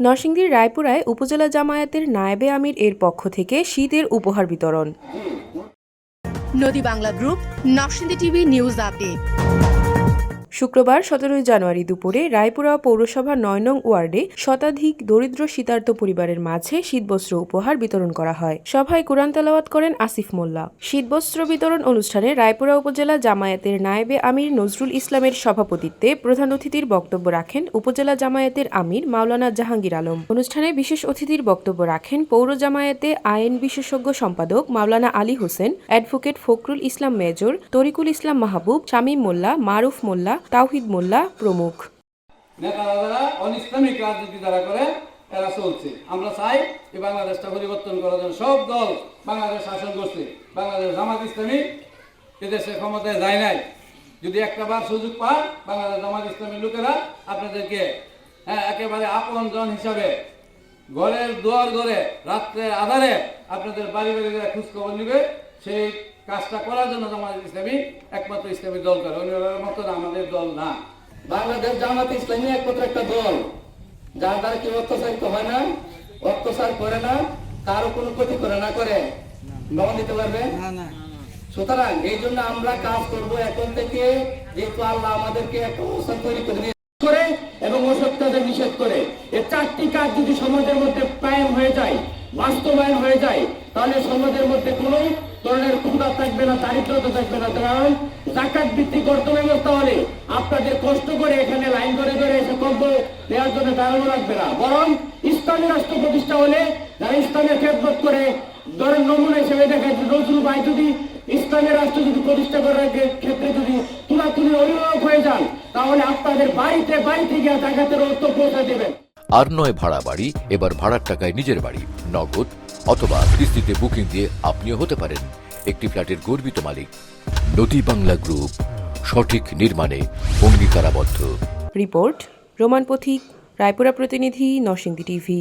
নরসিংদীর রায়পুরায় উপজেলা জামায়াতের নায়েবে আমির এর পক্ষ থেকে শীতের উপহার বিতরণ। নদী Bangla group, Narsingdi TV news update. শুক্রবার সতেরোই জানুয়ারি দুপুরে রায়পুরা পৌরসভা নয় নং ওয়ার্ডে শতাধিক দরিদ্র শীতার্ত পরিবারের মাঝে শীতবস্ত্র উপহার বিতরণ করা হয়। সভায় কোরআন তেলাওয়াত করেন আসিফ মোল্লা। শীতবস্ত্র বিতরণ অনুষ্ঠানে রায়পুরা উপজেলা জামায়াতের নায়েবে আমির নজরুল ইসলামের সভাপতিত্বে প্রধান অতিথির বক্তব্য রাখেন উপজেলা জামায়াতের আমির মাওলানা জাহাঙ্গীর আলম। অনুষ্ঠানে বিশেষ অতিথির বক্তব্য রাখেন পৌর জামায়াতে আইন বিশেষজ্ঞ সম্পাদক মাওলানা আলী হোসেন, অ্যাডভোকেট ফখরুল ইসলাম মেজর, তরিকুল ইসলাম মাহবুব, শামীম মোল্লা, মারুফ মোল্লা তাওহিদ মোল্লা প্রমুখ। অনিসলামিক রাজনীতি করে এরা চলছে। আমরা চাই যে বাংলাদেশটা পরিবর্তন করার জন্য সব দল বাংলাদেশ শাসন করছে। বাংলাদেশ জামাত ইসলামী এদেশে ক্ষমতায় যায় নাই। যদি একটা বার সুযোগ পান বাংলাদেশ জামাত ইসলামীর লোকেরা আপনাদেরকে হ্যাঁ একেবারে আপন জন হিসাবে ঘরের দুয়ার ঘরে রাত্রে আধারে আপনাদের বাড়ি বাড়ি খোঁজখবর নিবে, সেই কাজটা করার জন্য জামাত ইসলামী একমাত্র ইসলামী দল করে। অন্যের মতো আমাদের দল না। বাংলাদেশ জামাত ইসলামী একমাত্র একটা দল। যার দ্বারা কেউ অত্যাচারিত হয় না অত্যাচার করে না কারও কোনো ক্ষতি করে না করে? মেমন দিতে পারবে? সুতরাং এই জন্য আমরা কাজ করব এখন থেকে যেহেতু আল্লাহ আমাদেরকে একটা অবস্থান তৈরি করে। করে এবং অসত্যদের নিষেধ করে। এই চারটি কাজ যদি সমাজের মধ্যে কায়েম হয়ে যায় বাস্তবায়ন হয়ে যায়, তাহলে সমাজের মধ্যে কোনো ধরনের ক্ষুদা থাকবে না, দারিদ্রতা থাকবে না। কারণ জাকাত ভিত্তিক অর্থ ব্যবস্থা হলে আপনাদের কষ্ট করে এখানে লাইন করে ধরে এসে কম্প দেওয়ার জন্য দাঁড়ানো লাগবে না। বরং ইসলামী রাষ্ট্র প্রতিষ্ঠা হলে যারা ইসলামের খেদমত করে, ধরেন নমুনা হিসেবে দেখা যায় নজরুল ভাই যদি ইসলামের রাষ্ট্র যদি প্রতিষ্ঠা করার ক্ষেত্রে যদি তুলাতুলি অভিভাবক হয়ে যান, তাহলে আপনাদের বাড়িতে বাড়িতে গিয়ে জাকাতের অর্থ পৌঁছে দেবেন। আর নয় ভাড়া বাড়ি, এবার ভাড়ার টাকায় নিজের বাড়ি, নগদ অথবা কিস্তিতে বুকিং দিয়ে আপনিও হতে পারেন একটি ফ্ল্যাটের গর্বিত মালিক। নদী বাংলা গ্রুপ, সঠিক নির্মাণে অঙ্গীকারাবদ্ধ। রিপোর্ট, রোমান পথিক, রায়পুরা প্রতিনিধি, নরসিংদী টিভি।